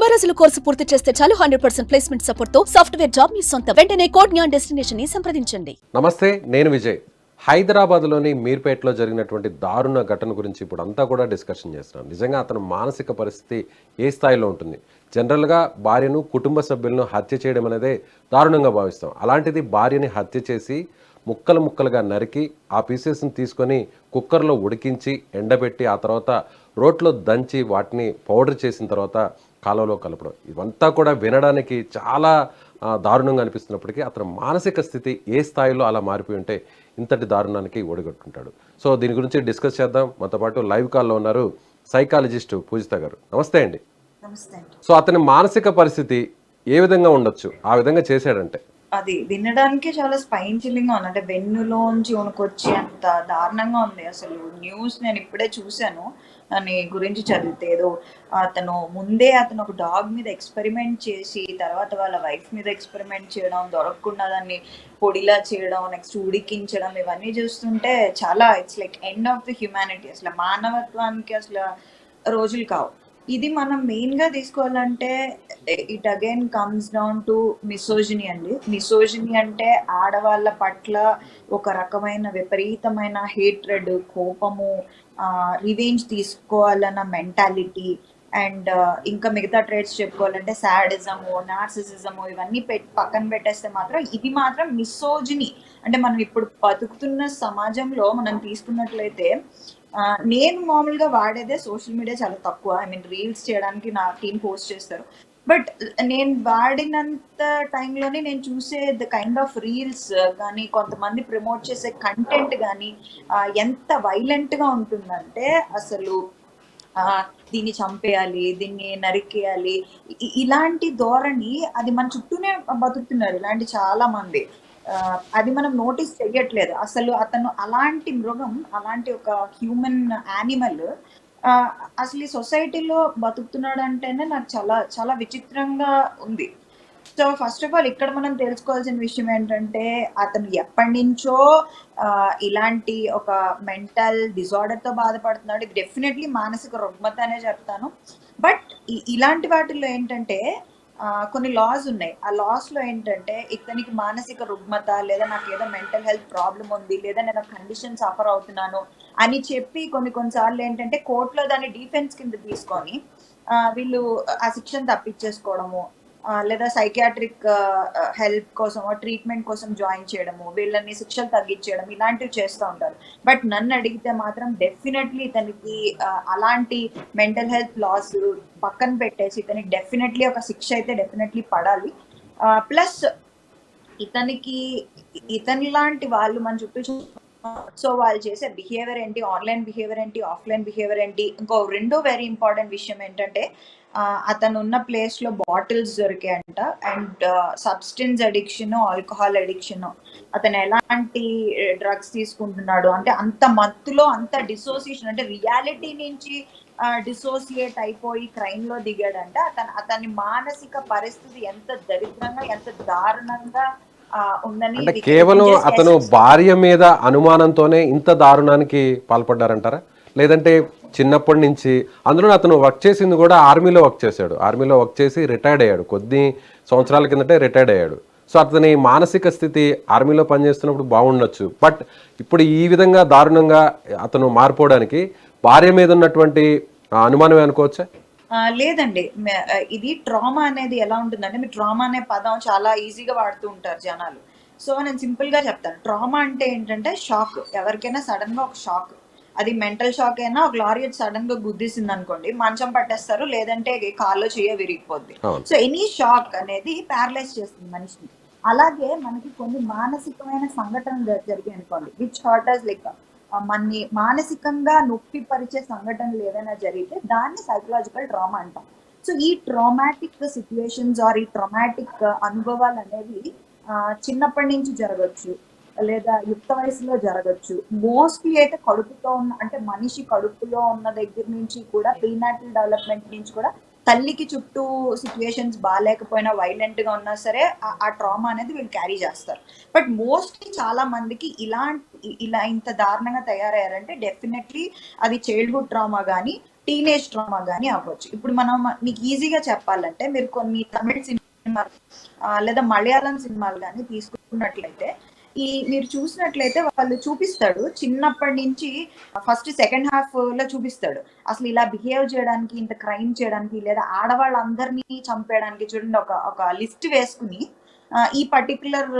తొంభై రోజుల కోర్సు పూర్తి చేస్తే చాలు హండ్రెడ్ పర్సెంట్ ప్లేస్మెంట్ సపోర్ట్తో సాఫ్ట్వేర్ జాబ్ మీ సొంత. వెంటనే కోడ్ జ్ఞాన్ డెస్టినేషన్ని సంప్రదించండి. నమస్తే నేను విజయ్. హైదరాబాద్లోని మీర్పేటలో జరిగినటువంటి దారుణ ఘటన గురించి ఇప్పుడు అంతా కూడా డిస్కషన్ చేస్తున్నాం నిజంగా అతను మానసిక పరిస్థితి ఏ స్థాయిలో ఉంటుంది? జనరల్గా భార్యను కుటుంబ సభ్యులను హత్య చేయడం అనేదే దారుణంగా భావిస్తాం. అలాంటిది భార్యని హత్య చేసి ముక్కలు ముక్కలుగా నరికి ఆ పీసెస్ని తీసుకొని కుక్కర్లో ఉడికించి ఎండబెట్టి ఆ తర్వాత రోట్లో దంచి వాటిని పౌడర్ చేసిన తర్వాత కాలువలో కలపడం. ఇవంతా కూడా వినడానికి చాలా దారుణంగా అనిపిస్తున్నప్పటికీ అతని మానసిక స్థితి ఏ స్థాయిలో అలా మారిపోయి ఉంటే ఇంతటి దారుణానికి ఒడిగొట్టుకుంటాడు. సో దీని గురించి డిస్కస్ చేద్దాం. మనతో పాటు లైవ్ కాల్లో ఉన్నారు సైకాలజిస్ట్ పూజిత గారు. నమస్తే అండి. సో అతని మానసిక పరిస్థితి ఏ విధంగా ఉండొచ్చు? ఆ విధంగా చేశాడంటే. అది వినడానికే చాలా స్పైన్ చిల్లింగ్ ఉంది. అంటే వెన్నులోంచి ఉనుకొచ్చి అంత దారుణంగా ఉంది. అసలు న్యూస్ నేను ఇప్పుడే చూశాను. దాని గురించి చదివితే ఏదో అతను ముందే అతను ఒక డాగ్ మీద ఎక్స్పెరిమెంట్ చేసి తర్వాత వాళ్ళ వైఫ్ మీద ఎక్స్పెరిమెంట్ చేయడం దొరకకుండా దాన్ని పొడిలా చేయడం నెక్స్ట్ ఉడికించడం ఇవన్నీ చూస్తుంటే చాలా it's like end of the humanity అసలు మానవత్వానికి అసలు రోజులు కావు. ఇది మనం మెయిన్గా తీసుకోవాలంటే it again comes down to misogyny అండి. మిసోజిని అంటే ఆడవాళ్ళ పట్ల ఒక రకమైన విపరీతమైన హేట్రెడ్ కోపము రివెంజ్ తీసుకోవాలన్న మెంటాలిటీ అండ్ ఇంకా మిగతా ట్రేడ్స్ చెప్పుకోవాలంటే సాడిజము నార్సిసిజము ఇవన్నీ పెట్ పక్కన పెట్టేస్తే మాత్రం ఇది మాత్రం మిసోజిని అంటే మనం ఇప్పుడు బతుకుతున్న సమాజంలో మనం తీసుకున్నట్లయితే నేను మామూలుగా వాడేదే సోషల్ మీడియా చాలా తక్కువ. ఐ మీన్ రీల్స్ చేయడానికి నా టీం పోస్ట్ చేస్తారు. బట్ నేను వాడినంత టైంలోనే నేను చూసే ద కైండ్ ఆఫ్ రీల్స్ కానీ కొంతమంది ప్రమోట్ చేసే కంటెంట్ కానీ ఎంత వైలెంట్గా ఉంటుందంటే అసలు ఆ, దీన్ని చంపేయాలి దీన్ని నరికేయాలి. ఇలాంటి ధోరణి అది మన చుట్టూనే బతుకుతున్నారు ఇలాంటి చాలా మంది. అది మనం నోటీస్ చెయ్యట్లేదు. అసలు అతను అలాంటి మృగం అలాంటి ఒక హ్యూమన్ యానిమల్ అసలు ఈ సొసైటీలో బతుకుతున్నాడు అంటేనే నాకు చాలా చాలా విచిత్రంగా ఉంది. సో ఫస్ట్ ఆఫ్ ఆల్ ఇక్కడ మనం తెలుసుకోవాల్సిన విషయం ఏంటంటే అతను ఎప్పటి నుంచో ఇలాంటి ఒక మెంటల్ డిజార్డర్తో బాధపడుతున్నాడు. ఇది డెఫినెట్లీ మానసిక రుగ్మత అనే చెప్తాను. బట్ ఇలాంటి వాటిల్లో ఏంటంటే కొన్ని లాస్ ఉన్నాయి. ఆ లాస్లో ఏంటంటే ఇతనికి మానసిక రుగ్మత లేదా నాకు ఏదో మెంటల్ హెల్త్ ప్రాబ్లం ఉంది లేదా నేను కండిషన్ సఫర్ అవుతున్నాను అని చెప్పి కొన్ని కొన్నిసార్లు ఏంటంటే కోర్టులో దాన్ని డిఫెన్స్ కింద తీసుకొని వీళ్ళు ఆ శిక్షను తప్పించేసుకోవడము లేదా సైకియాట్రిక్ హెల్ప్ కోసం ట్రీట్మెంట్ కోసం జాయిన్ చేయడము వీళ్ళని శిక్షలు తగ్గించేయడం ఇలాంటివి చేస్తూ ఉంటారు. బట్ నన్ను అడిగితే మాత్రం డెఫినెట్లీ ఇతనికి అలాంటి మెంటల్ హెల్త్ లాస్ పక్కన పెట్టేసి ఇతనికి డెఫినెట్లీ ఒక శిక్ష అయితే డెఫినెట్లీ పడాలి. ప్లస్ ఇతనికి ఇతని లాంటి వాళ్ళు మన చుట్టూ చూ- సో వాళ్ళు చేసే బిహేవియర్ ఏంటి ఆన్లైన్ బిహేవియర్ ఏంటి ఆఫ్లైన్ బిహేవియర్ ఏంటి ఇంకో రెండో వెరీ ఇంపార్టెంట్ విషయం ఏంటంటే అతను ఉన్న ప్లేస్లో bottles దొరికాయంట and substance addiction alcohol addiction అతను ఎలాంటి డ్రగ్స్ తీసుకుంటున్నాడు అంటే అంత మత్తులో అంత డిసోసియేషన్ అంటే రియాలిటీ నుంచి డిసోసియేట్ అయిపోయి క్రైమ్లో దిగాడంట. అతను అతని మానసిక పరిస్థితి ఎంత దరిద్రంగా ఎంత దారుణంగా అంటే కేవలం అతను. భార్య మీద అనుమానంతోనే ఇంత దారుణానికి పాల్పడ్డారంటారా? లేదంటే చిన్నప్పటి నుంచి అందులో అతను వర్క్ చేసింది కూడా ఆర్మీలో వర్క్ చేశాడు. ఆర్మీలో వర్క్ చేసి రిటైర్డ్ అయ్యాడు. కొద్ది సంవత్సరాల కిందటే రిటైర్డ్ అయ్యాడు. సో అతని మానసిక స్థితి ఆర్మీలో పనిచేస్తున్నప్పుడు బాగుండొచ్చు. బట్ ఇప్పుడు ఈ విధంగా దారుణంగా అతను మారిపోవడానికి భార్య మీద ఉన్నటువంటి అనుమానమే అనుకోవచ్చా? లేదండి. ఇది ట్రామా అనేది ఎలా ఉంటుందంటే మీరు ట్రామా అనే పదం చాలా ఈజీగా వాడుతూ ఉంటారు జనాలు. సో నేను సింపుల్గా చెప్తాను. ట్రామా అంటే ఏంటంటే షాక్. ఎవరికైనా సడన్గా ఒక షాక్. అది మెంటల్ షాక్ అయినా ఒక లారీ సడన్గా గుద్దేసింది అనుకోండి మంచం పట్టేస్తారు లేదంటే కాల్లో చెయ్య విరిగిపోద్ది. సో ఎనీ షాక్ అనేది ప్యారలైజ్ చేస్తుంది మనిషిని. అలాగే మనకి కొన్ని మానసికమైన సంఘటనలు జరిగాయి అనుకోండి విచ్ హార్టర్స్ లైక్ మనని మానసికంగా నొప్పి పరిచే సంఘటనలు ఏదైనా జరిగితే దాన్ని సైకలాజికల్ ట్రామా అంటాం. సో ఈ ట్రామాటిక్ సిచ్యువేషన్స్ ఆర్ ఈ ట్రామాటిక్ అనుభవాలు అనేవి చిన్నప్పటి నుంచి జరగచ్చు లేదా యుక్త వయసులో జరగచ్చు. మోస్ట్లీ అయితే కడుపుతో ఉన్న అంటే మనిషి కడుపులో ఉన్న దగ్గర నుంచి కూడా ప్రీనాటల్ డెవలప్మెంట్ నుంచి కూడా తల్లికి చుట్టూ సిచ్యువేషన్స్ బాగాలేకపోయినా వైలెంట్గా ఉన్నా సరే ఆ- ట్రామా అనేది వీళ్ళు క్యారీ చేస్తారు. బట్ మోస్ట్లీ చాలా మందికి ఇలాంటి ఇలా ఇంత దారుణంగా తయారయ్యారంటే డెఫినెట్లీ అది చైల్డ్హుడ్ ట్రామా కానీ టీనేజ్ డ్రామా కానీ అవ్వచ్చు. ఇప్పుడు మనం మీకు ఈజీగా చెప్పాలంటే మీరు కొన్ని తమిళ సినిమా లేదా మలయాళం సినిమాలు కానీ తీసుకున్నట్లయితే ఈ మీరు చూసినట్లయితే వాళ్ళు చూపిస్తాడు. చిన్నప్పటి నుంచి ఫస్ట్ సెకండ్ హాఫ్లో చూపిస్తాడు. అసలు ఇలా బిహేవ్ చేయడానికి ఇంత క్రైమ్ చేయడానికి లేదా ఆడవాళ్ళందరినీ చంపేయడానికి చూడండి ఒక ఒక లిస్ట్ వేసుకుని ఈ పర్టికులర్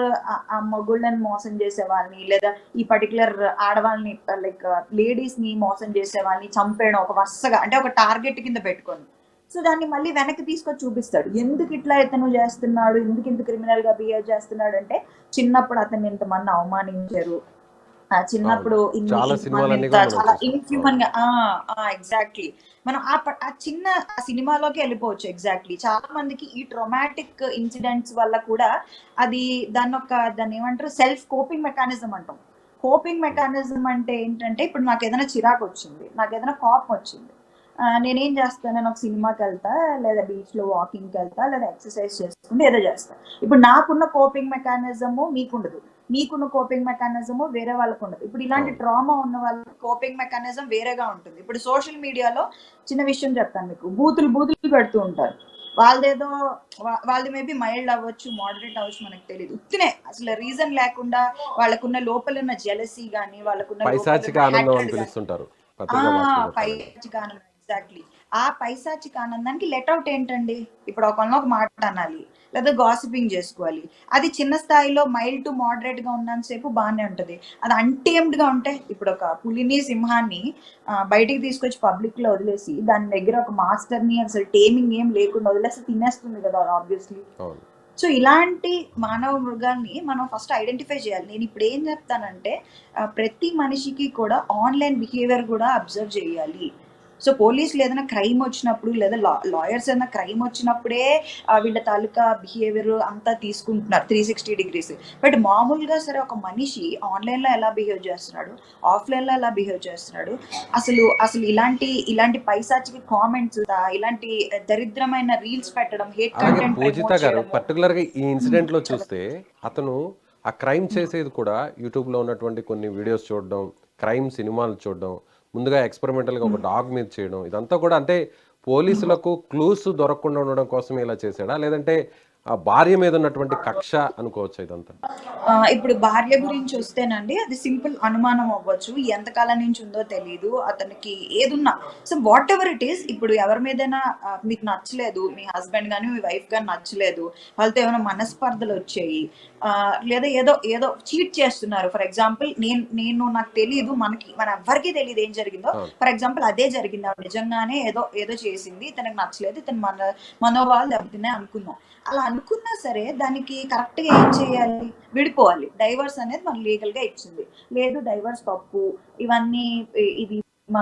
ఆ మగుళ్ళని మోసం చేసే వాళ్ళని లేదా ఈ పర్టికులర్ ఆడవాళ్ళని లైక్ లేడీస్ని మోసం చేసే వాళ్ళని చంపేయడం ఒక వరుసగా అంటే ఒక టార్గెట్ కింద పెట్టుకోండి. సో దాన్ని మళ్ళీ వెనక్కి తీసుకొని చూపిస్తాడు. ఎందుకు ఇట్లా ఇతను చేస్తున్నాడు? ఎందుకు ఇంత క్రిమినల్గా బిహేవ్ చేస్తున్నాడు అంటే చిన్నప్పుడు అతన్ని ఇంతమంది అవమానించారు. ఆ చిన్నప్పుడు చాలా. ఇన్హ్యూమన్గా ఎగ్జాక్ట్లీ మనం ఆ చిన్న ఆ సినిమాలోకి వెళ్ళిపోవచ్చు ఎగ్జాక్ట్లీ చాలా మందికి ఈ ట్రొమాటిక్ ఇన్సిడెంట్స్ వల్ల కూడా అది దాని ఒక దాన్ని ఏమంటారు? సెల్ఫ్ కోపింగ్ మెకానిజం అంటాం. కోపింగ్ మెకానిజం అంటే ఏంటంటే ఇప్పుడు నాకు ఏదైనా చిరాకు వచ్చింది నాకు ఏదైనా కోపం వచ్చింది. నేనేం చేస్తాను? నేను ఒక సినిమాకి వెళ్తా లేదా బీచ్లో వాకింగ్కి వెళ్తా లేదా ఎక్సర్సైజ్ చేసుకుంటే ఏదో చేస్తా. ఇప్పుడు నాకున్న కోపింగ్ మెకానిజము మీకుండదు. మీకున్న కోపింగ్ మెకానిజము వేరే వాళ్ళకు ఉండదు ఇప్పుడు ఇలాంటి. డ్రామా ఉన్న వాళ్ళ కోపింగ్ మెకానిజం వేరేగా ఉంటుంది. ఇప్పుడు సోషల్ మీడియాలో చిన్న విషయం చెప్తాను మీకు. బూతులు బూతులు పెడుతూ ఉంటారు. వాళ్ళదేదో వా- వాళ్ళది మేబీ మైల్డ్ అవ్వచ్చు మోడరేట్ అవ్వచ్చు మనకు తెలియదు ఉత్తినే. అసలు రీజన్ లేకుండా వాళ్ళకున్న లోపల ఉన్న జెలసీ గానీ వాళ్ళకున్న పైశాచిక ఉన్న ఆనందం అని పిలుస్తుంటారు. పైశాచిక ఆనందం. ఎగ్జాక్ట్లీ ఆ పైశాచిక ఆనందానికి లెట్అవుట్ ఏంటండి? ఇప్పుడు ఒకళ్ళని ఒక మాట అనాలి లేదా గాసిపింగ్ చేసుకోవాలి. అది చిన్న స్థాయిలో మైల్డ్ టు మోడరేట్గా ఉన్నంతసేపు బాగానే ఉంటది. అది అన్టేమ్డ్గా ఉంటే ఇప్పుడు ఒక పులిని సింహాన్ని బయటికి తీసుకొచ్చి పబ్లిక్లో వదిలేసి దాని దగ్గర ఒక మాస్టర్ని అసలు టేమింగ్ ఏం లేకుండా వదిలేసి తినేస్తుంది కదా ఆబ్వియస్లీ సో ఇలాంటి మానవ మృగాల్ని మనం ఫస్ట్ ఐడెంటిఫై చేయాలి. నేను ఇప్పుడు ఏం చెప్తానంటే ప్రతి మనిషికి కూడా ఆన్లైన్ బిహేవియర్ కూడా అబ్జర్వ్ చేయాలి. సో పోలీసులు ఏదైనా క్రైమ్ వచ్చినప్పుడు లేదా లాయర్స్ ఏదైనా క్రైమ్ వచ్చినప్పుడే వీళ్ళ తాలూకా బిహేవియర్ అంతా తీసుకుంటున్నారు త్రీ సిక్స్టీ డిగ్రీస్ బట్ మామూలుగా సరే ఒక మనిషి ఆన్లైన్లో ఎలా బిహేవ్ చేస్తున్నాడు? ఆఫ్లైన్లో ఎలా బిహేవ్ చేస్తున్నాడు? అసలు అసలు ఇలాంటి ఇలాంటి పైశాచిక కామెంట్స్ ఇలాంటి దరిద్రమైన రీల్స్ పెట్టడం హేట్ కంటెంట్ పూజిత గారు పర్టికులర్గా ఈ ఇన్సిడెంట్లో చూస్తే అతను ఆ క్రైమ్ చేసేది కూడా యూట్యూబ్లో ఉన్నటువంటి కొన్ని వీడియోస్ చూడడం క్రైమ్ సినిమాలు చూడడం ముందుగా ఎక్స్పెరిమెంటల్గా ఒక డాగ్ మీద చేయడం ఇదంతా కూడా అంటే పోలీసులకు క్లూస్ దొరకకుండా ఉండడం కోసం ఇలా చేశాడా? లేదంటే ఆ భార్య మీద ఉన్నటువంటి కక్ష అనుకోవచ్చు ఇదంతా? ఇప్పుడు భార్య గురించి వస్తేనండి అది సింపుల్ అనుమానం అవ్వచ్చు. ఎంతకాలం నుంచి ఉందో తెలియదు అతనికి ఏదున్నా. So whatever it is ఇప్పుడు ఎవరి మీదైనా మీకు నచ్చలేదు మీ హస్బెండ్ కానీ మీ వైఫ్ కానీ నచ్చలేదు వాళ్ళతో ఏమైనా మనస్పర్ధలు వచ్చాయి ఆ, లేదా ఏదో ఏదో చీట్ చేస్తున్నారు. ఫర్ ఎగ్జాంపుల్ నేను నేను నాకు తెలియదు మనకి మన ఎవ్వరికీ తెలియదు ఏం జరిగిందో. ఫర్ ఎగ్జాంపుల్ అదే జరిగింది. ఆవిడ నిజంగానే ఏదో ఏదో చేసింది ఇతనికి నచ్చలేదు ఇతను మన మనోభావాలు దెబ్బతిన్నాయి అనుకుందాం. అలా అనుకున్నా సరే దానికి కరెక్ట్గా ఏం చేయాలి? విడిపోవాలి. డైవర్స్ అనేది మనం లీగల్గా ఇచ్చింది. లేదు డైవర్స్ తప్పు ఇవన్నీ ఇది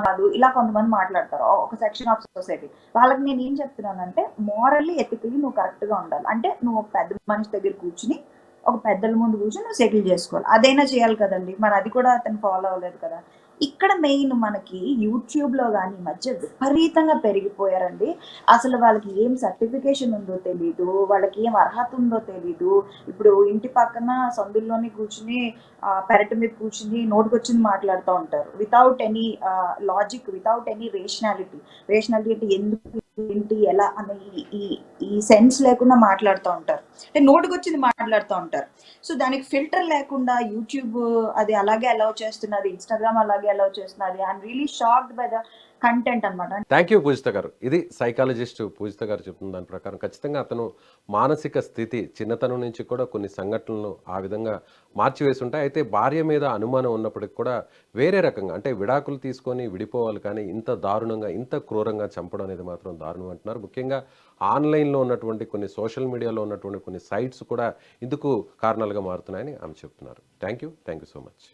కాదు ఇలా కొంతమంది మాట్లాడతారు. ఒక సెక్షన్ ఆఫ్ సొసైటీ. వాళ్ళకి నేను ఏం చెప్తున్నానంటే మోరల్లీ ఎథికలీ నువ్వు కరెక్ట్గా ఉండాలి. అంటే నువ్వు ఒక పెద్ద మనిషి దగ్గర కూర్చుని ఒక పెద్దల ముందు కూర్చొని నువ్వు సెటిల్ చేసుకోవాలి. అదైనా చేయాలి కదండి. మరి అది కూడా అతను ఫాలో అవ్వలేదు కదా. ఇక్కడ మెయిన్ మనకి యూట్యూబ్లో కానీ మధ్య విపరీతంగా పెరిగిపోయారండి. అసలు వాళ్ళకి ఏం సర్టిఫికేషన్ ఉందో తెలీదు వాళ్ళకి ఏం అర్హత ఉందో తెలీదు. ఇప్పుడు ఇంటి పక్కన సందుల్లోనే కూర్చుని పెరటి మీద కూర్చుని నోటుకొచ్చింది మాట్లాడుతూ ఉంటారు. Without any logic without any rationality rationality అంటే ఎందుకు ఏంటి ఎలా అనే ఈ- ఈ సెన్స్ లేకుండా మాట్లాడుతూ ఉంటారు. అంటే నోటుకొచ్చింది మాట్లాడుతూ ఉంటారు. సో దానికి ఫిల్టర్ లేకుండా యూట్యూబ్ అది అలాగే అలౌ చేస్తున్నది ఇన్స్టాగ్రామ్ అలాగే అలౌ చేస్తున్నది I'm really shocked by the content అనమాట థ్యాంక్ యూ పూజిత గారు. ఇది సైకాలజిస్ట్ పూజిత గారు చెప్తున్న దాని ప్రకారం ఖచ్చితంగా అతను మానసిక స్థితి చిన్నతనం నుంచి కూడా కొన్ని సంఘటనలు ఆ విధంగా మార్చివేసి ఉంటాయి అయితే భార్య మీద అనుమానం ఉన్నప్పటికి కూడా వేరే రకంగా అంటే విడాకులు తీసుకొని విడిపోవాలి కానీ ఇంత దారుణంగా ఇంత క్రూరంగా చంపడం అనేది మాత్రం దారుణం అంటున్నారు. ముఖ్యంగా ఆన్లైన్లో ఉన్నటువంటి కొన్ని సోషల్ మీడియాలో ఉన్నటువంటి కొన్ని సైట్స్ కూడా ఇందుకు కారణాలుగా మారుతున్నాయని ఆమె చెప్తున్నారు. Thank you thank you so much